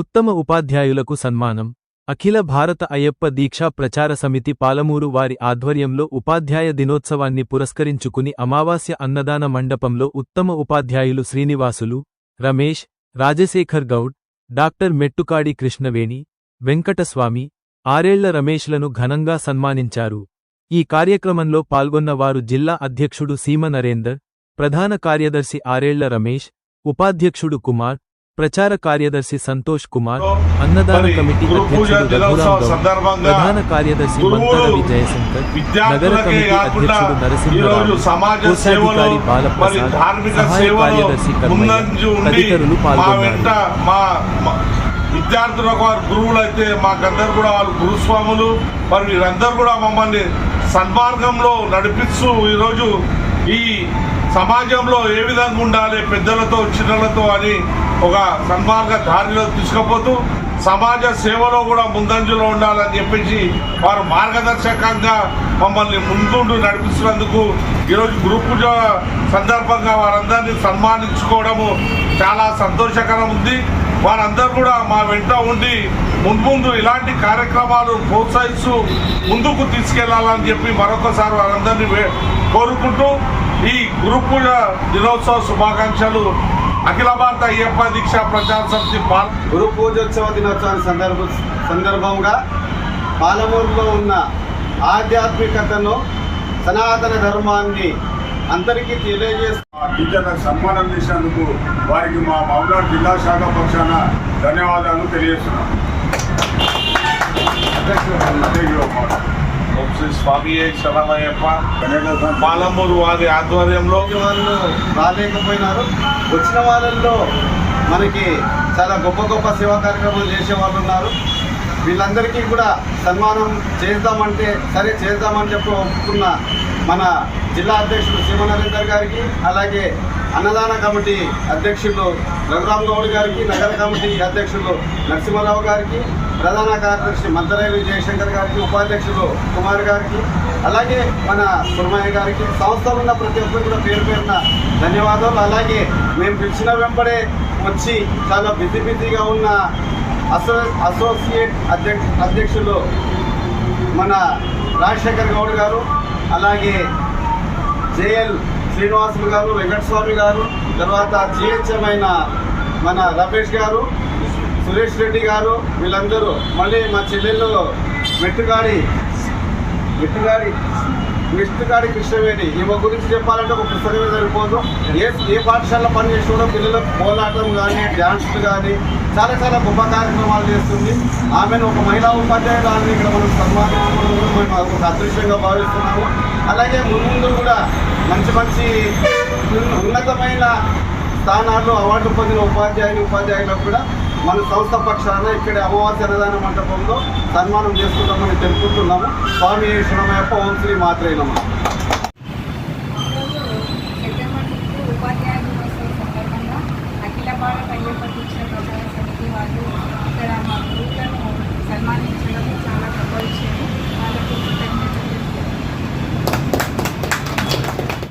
ఉత్తమ ఉపాధ్యాయులకు సన్మానం. అఖిల భారత అయ్యప్ప దీక్షా ప్రచార సమితి పాలమూరు వారి ఆధ్వర్యంలో ఉపాధ్యాయ దినోత్సవాన్ని పురస్కరించుకుని అమావాస్య అన్నదాన మండపంలో ఉత్తమ ఉపాధ్యాయులు శ్రీనివాసులు రమేష్ రాజశేఖర్ గౌడ్ డాక్టర్ మెట్టుకాడి కృష్ణవేణి వెంకటస్వామి ఆరేళ్ళ రమేష్లను ఘనంగా సన్మానించారు. ఈ కార్యక్రమంలో పాల్గొన్న వారు జిల్లా అధ్యక్షుడు సీమ నరేందర్ ప్రధాన కార్యదర్శి ఆరేళ్ళ రమేష్ ఉపాధ్యక్షుడు కుమార్ ప్రచార కార్యదర్శి సంతోష్ కుమార్ అన్నదాన కమిటీ అధ్యక్షుడు ప్రధాన కార్యదర్శి మంతరవి జయశంకర్ నగర కమిటీ అధ్యక్షుడు నరసింహరావు కోశాధికారి బాలప్రసాద్ సహాయ కార్యదర్శి కర్మయ్య తదితరులు పాల్గొన్నారు. విద్యార్థులకు వారు గురువులు అయితే మాకందరు కూడా వాళ్ళు గురుస్వాములు మరి వీరందరూ కూడా మమ్మల్ని సన్మార్గంలో నడిపిస్తూ ఈరోజు ఈ సమాజంలో ఏ విధంగా ఉండాలి పెద్దలతో చిన్నలతో అని ఒక సన్మార్గ దారిలో తీసుకుపోతూ సమాజ సేవలో కూడా ముందంజలో ఉండాలని చెప్పేసి వారు మార్గదర్శకంగా మమ్మల్ని ముందుండి నడిపిస్తున్నందుకు ఈరోజు గ్రూప్ పూజ సందర్భంగా వారందరినీ సన్మానించుకోవడము చాలా సంతోషకరం ఉంది. వారందరూ కూడా మా వెంట ఉండి ముందు ఇలాంటి కార్యక్రమాలు ప్రోత్సహిస్తూ ముందుకు తీసుకెళ్ళాలని చెప్పి మరొకసారి వారందరినీ కోరుకుంటూ ఈ గురు పూజ దినోత్సవ శుభాకాంక్షలు అఖిల భారత అయ్యప్ప దీక్ష ప్రచార సమితి పాల్ గురు పూజోత్సవ దినోత్సవాన్ని సందర్భ సందర్భంగా పాలమూరులో ఉన్న ఆధ్యాత్మికతను సనాతన ధర్మాన్ని అందరికీ తెలియజేస్తూ టీచర్లకు సన్మానం చేసినందుకు వారికి మా మౌలాడ్ జిల్లా శాఖ పక్షాన ధన్యవాదాలు తెలియజేస్తున్నాం. ఓం శ్రీ స్వామి శరణమయ్యప్ప. మాలమ్మూరు పాలమూరు వారి ఆధ్వర్యంలో వాళ్ళు రాలేకపోయినారు. వచ్చిన వాళ్ళల్లో మనకి చాలా గొప్ప గొప్ప సేవా కార్యక్రమాలు చేసే వాళ్ళు ఉన్నారు. వీళ్ళందరికీ కూడా సన్మానం చేద్దామంటే సరే చేద్దామని చెప్పి ఒప్పుకున్న మన జిల్లా అధ్యక్షుడు సీమనరేందర్ గారికి అలాగే అన్నదాన కమిటీ అధ్యక్షులు రఘురామ్ గౌడ్ గారికి నగర కమిటీ అధ్యక్షులు నరసింహారావు గారికి ప్రధాన కార్యదర్శి మద్దరేవి జయశంకర్ గారికి ఉపాధ్యక్షులు కుమార్ గారికి అలాగే మన కుర్మయ్య గారికి సంస్థలు ఉన్న ప్రతి ఒక్కరు కూడా పేరు పేరున ధన్యవాదాలు. అలాగే మేము పిలిచిన వెంబడే వచ్చి చాలా బిజీ బిజీగా ఉన్న అసో అసోసియేట్ అధ్యక్ష అధ్యక్షులు మన రాజశేఖర్ గౌడ్ గారు అలాగే జేఎల్ శ్రీనివాసులు గారు వెంకటస్వామి గారు తర్వాత జిహెచ్ఎం అయిన మన రమేష్ గారు సురేష్ రెడ్డి గారు వీళ్ళందరూ మళ్ళీ మా చెల్లెళ్ళు మెట్టుగాడి మెట్టుగాడి మిస్టుగాడి కృష్ణవేణి. ఈమె గురించి చెప్పాలంటే ఒక పుస్తకమే సరిపోదు. ఏ ఏ పాఠశాలలో పని పిల్లలకు పోలాటం కానీ డ్యాన్సులు కానీ చాలా చాలా గొప్ప కార్యక్రమాలు చేస్తుంది. ఆమెను ఒక మహిళా ఉపాధ్యాయురాలని ఇక్కడ మనం సన్మానించుకోవడం మేము ఒక అదృశ్యంగా భావిస్తున్నాము. అలాగే ముందు కూడా మంచి మంచి ఉన్నతమైన స్థానాల్లో అవార్డు పొందిన ఉపాధ్యాయులు ఉపాధ్యాయులకు కూడా మన సంస్థ పక్షాన ఇక్కడ అమావాస్య అన్నదాన మండపంలో సన్మానం చేసుకుంటామని తెలుపుతున్నాము స్వామి శరణమయ్యప్ప ఓం శ్రీ మాత్రైనమ్మ